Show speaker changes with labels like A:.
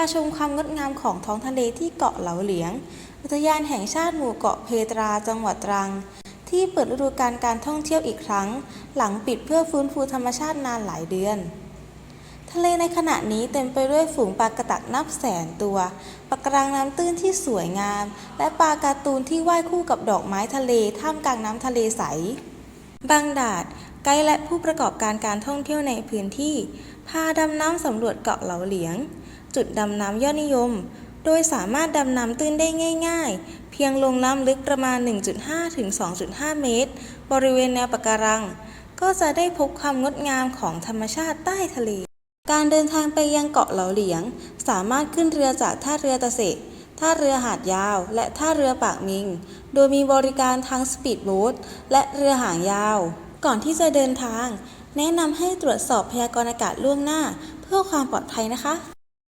A: าชมความงดงามของท้องทะเลที่เกาะเหลาเหลียง อุทยานแห่งชาติหมู่เกาะเพตราจังหวัดตรัง ที่เปิดฤดูกาลการท่องเที่ยวอีกครั้ง หลังปิดเพื่อฟื้นฟูธรรมชาตินานหลายเดือน ทะเลในขณะนี้เต็มไปด้วยฝูงปลากระตักนับแสนตัวปะกรังน้ำตื้นที่สวยงาม และปลาการ์ตูนที่ว่ายคู่กับดอกไม้ทะเลท่ามกลางน้ำทะเลใสบางดาดไกด์และผู้ประกอบการการท่องเที่ยวในพื้นที่ พาดำน้ำสำรวจเกาะเหลาเหลียง จุดดำน้ำยอดนิยม โดยสามารถดำน้ำตื้นได้ง่าย ๆ เพียงลงน้ำลึกประมาณ 1.5 ถึง 2.5 เมตร บริเวณแนวปะการัง ก็จะได้พบความงดงามของธรรมชาติใต้ทะเล การเดินทางไปยังเกาะเหลาเหลียง สามารถขึ้นเรือจากท่าเรือตะเสะท่าเรือหาดยาว และท่าเรือปากมิง โดยมีบริการทั้งสปีดโบ๊ทและเรือหางยาว ก่อนที่จะเดินทาง แนะนำให้ตรวจสอบพยากรณ์อากาศล่วงหน้า เพื่อความปลอดภัยนะคะ